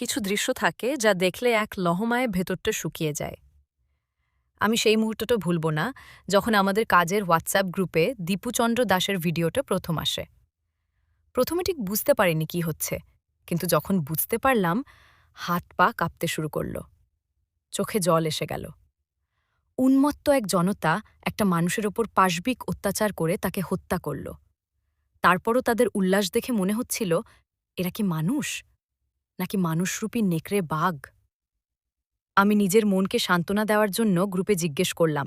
কিছু দৃশ্য থাকে যা দেখলে এক লহমায় ভেতরটা শুকিয়ে যায়। আমি সেই মুহূর্তটা ভুলব না যখন আমাদের কাজের হোয়াটসঅ্যাপ গ্রুপে দীপুচন্দ্র দাসের ভিডিওটা প্রথম আসে। প্রথমে ঠিক বুঝতে পারিনি কি হচ্ছে, কিন্তু যখন বুঝতে পারলাম, হাত পা কাঁপতে শুরু করল। চোখে জল এসে গেল। উন্মত্ত এক জনতা একটা মানুষের ওপর পাশবিক অত্যাচার করে তাকে হত্যা করল। তারপরও তাদের উল্লাস দেখে মনে হচ্ছিল, এরা কি মানুষ? নাকি মানুষরূপী নেকড়ে বাঘ? আমি নিজের মনকে সান্ত্বনা দেওয়ার জন্য গ্রুপে জিজ্ঞেস করলাম,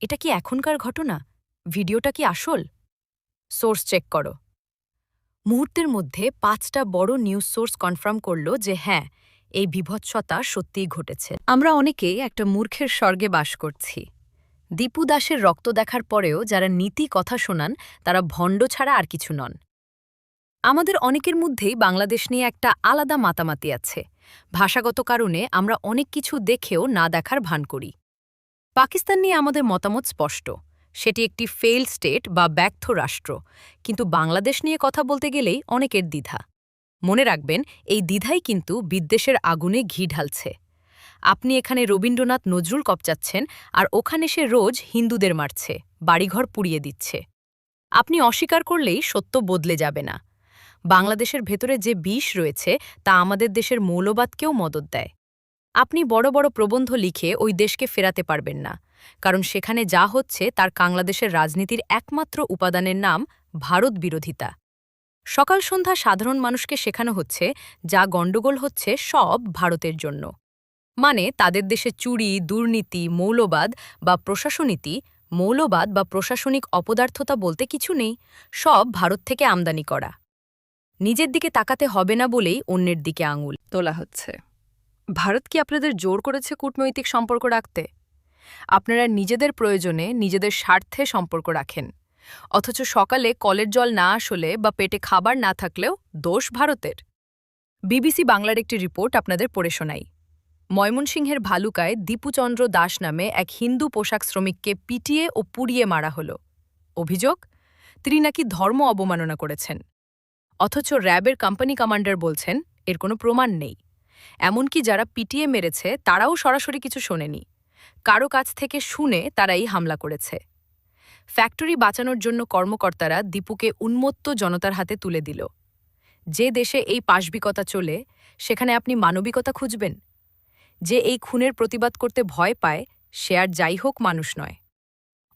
এটা কি এখনকার ঘটনা? ভিডিওটা কি আসল? সোর্স চেক করো। মুহূর্তের মধ্যে পাঁচটা বড় নিউজ সোর্স কনফার্ম করল যে হ্যাঁ এই বিভৎসতা সত্যিই ঘটেছে। আমরা অনেকেই একটা মূর্খের স্বর্গে বাস করছি। দীপু দাসের রক্ত দেখার পরেও যারা নীতি কথা শোনান, তারা ভণ্ড ছাড়া আর কিছু নন। আমাদের অনেকের মধ্যেই বাংলাদেশ নিয়ে একটা আলাদা মাতামাতি আছে। ভাষাগত কারণে আমরা অনেক কিছু দেখেও না দেখার ভান করি। পাকিস্তান নিয়ে আমাদের মতামত স্পষ্ট। সেটি একটি ফেইল স্টেট বা ব্যর্থ রাষ্ট্র। কিন্তু বাংলাদেশ নিয়ে কথা বলতে গেলেই অনেকের দ্বিধা। মনে রাখবেন, এই দ্বিধাই কিন্তু বিদ্বেষের আগুনে ঘি ঢালছে। আপনি এখানে রবীন্দ্রনাথ নজরুল কপচাচ্ছেন আর ওখানে সে রোজ হিন্দুদের মারছে, বাড়িঘর পুড়িয়ে দিচ্ছে। আপনি অস্বীকার করলেই সত্য বদলে যাবে না। বাংলাদেশের ভেতরে যে বিষ রয়েছে, তা আমাদের দেশের মৌলবাদকেও মদত দেয়। আপনি বড় বড় প্রবন্ধ লিখে ওই দেশকে ফেরাতে পারবেন না, কারণ সেখানে যা হচ্ছে তার বাংলাদেশের রাজনীতির একমাত্র উপাদানের নাম ভারত বিরোধিতা। সকাল সন্ধ্যা সাধারণ মানুষকে শেখানো হচ্ছে, যা গণ্ডগোল হচ্ছে সব ভারতের জন্য। মানে তাদের দেশে চুরি, দুর্নীতি, মৌলবাদ বা প্রশাসনীতি, মৌলবাদ বা প্রশাসনিক অপদার্থতা বলতে কিছু নেই, সব ভারত থেকে আমদানি করা। নিজের দিকে তাকাতে হবে না বলেই অন্যের দিকে আঙুল তোলা হচ্ছে। ভারত কি আপনাদের জোর করেছে কূটনৈতিক সম্পর্ক রাখতে? আপনারা নিজেদের প্রয়োজনে নিজেদের স্বার্থে সম্পর্ক রাখেন। অথচ সকালে কলের জল না আসলে বা পেটে খাবার না থাকলেও দোষ ভারতের। বিবিসি বাংলার একটি রিপোর্ট আপনাদের পড়ে শোনাই। ময়মনসিংহের ভালুকায় দীপুচন্দ্র দাস নামে এক হিন্দু পোশাক শ্রমিককে পিটিয়ে ও পুড়িয়ে মারা হল। অভিযোগ, তিনি নাকি ধর্ম অবমাননা করেছেন। অথচ র্যাবের কোম্পানি কমান্ডার বলছেন, এর কোনো প্রমাণ নেই। এমনকি যারা পিটিয়ে মেরেছে, তারাও সরাসরি কিছু শোনেনি। কারও কাছ থেকে শুনে তারাই হামলা করেছে। ফ্যাক্টরি বাঁচানোর জন্য কর্মকর্তারা দীপুকে উন্মত্ত জনতার হাতে তুলে দিল। যে দেশে এই পাশবিকতা চলে, সেখানে আপনি মানবিকতা খুঁজবেন। যে এই খুনের প্রতিবাদ করতে ভয় পায়, সে আর যাই হোক মানুষ নয়।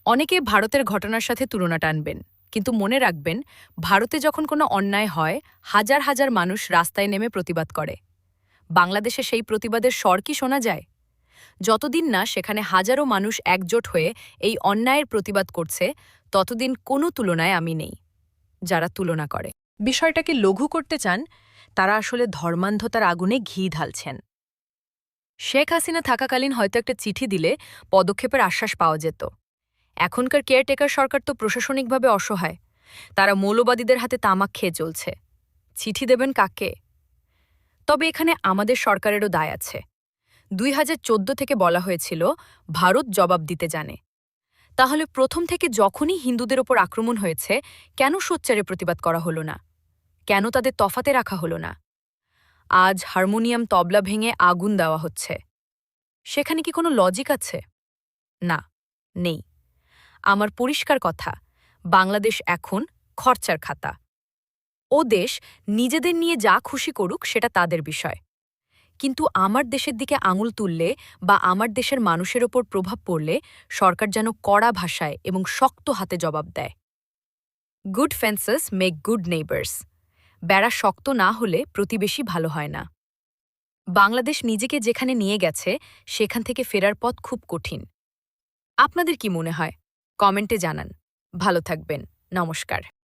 অনেকে ভারতের ঘটনার সাথে তুলনা টানবেন। কিন্তু মনে রাখবেন, ভারতে যখন কোনো অন্যায় হয়, হাজার হাজার মানুষ রাস্তায় নেমে প্রতিবাদ করে। বাংলাদেশে সেই প্রতিবাদের স্বর কি শোনা যায়? যতদিন না সেখানে হাজারো মানুষ একজোট হয়ে এই অন্যায়ের প্রতিবাদ করছে, ততদিন কোনো তুলনায় আমি নেই, যারা তুলনা করে। বিষয়টাকে লঘু করতে চান, তারা আসলে ধর্মান্ধতার আগুনে ঘি ঢালছেন। শেখ হাসিনা থাকাকালীন হয়তো একটা চিঠি দিলে পদক্ষেপের আশ্বাস পাওয়া যেত। এখনকার কেয়ারটেকার সরকার তো প্রশাসনিকভাবে অসহায়। তারা মৌলবাদীদের হাতে তামাক খেয়ে চলছে চিঠি দেবেন কাকে? তবে এখানে আমাদের সরকারেরও দায় আছে। দুই হাজার চোদ্দ থেকে বলা হয়েছিল, ভারত জবাব দিতে জানে। তাহলে প্রথম থেকে যখনই হিন্দুদের ওপর আক্রমণ হয়েছে, কেন সোচ্চারে প্রতিবাদ করা হলো না? কেন তাদের তফাতে রাখা হলো না? আজ হারমোনিয়াম তবলা ভেঙে আগুন দেওয়া হচ্ছে। সেখানে কি কোনো লজিক আছে? না, নেই। আমার পরিষ্কার কথা, বাংলাদেশ এখন খরচার খাতা। ও দেশ নিজেদের নিয়ে যা খুশি করুক সেটা তাদের বিষয়। কিন্তু আমার দেশের দিকে আঙুল তুললে বা আমার দেশের মানুষের ওপর প্রভাব পড়লে সরকার যেন কড়া ভাষায় এবং শক্ত হাতে জবাব দেয়। Good fences make good neighbours বেড়া শক্ত না হলে প্রতিবেশী ভালো হয় না। বাংলাদেশ নিজেকে যেখানে নিয়ে গেছে, সেখান থেকে ফেরার পথ খুব কঠিন। আপনাদের কি মনে হয়? কমেন্টে জানান। ভালো থাকবেন। নমস্কার।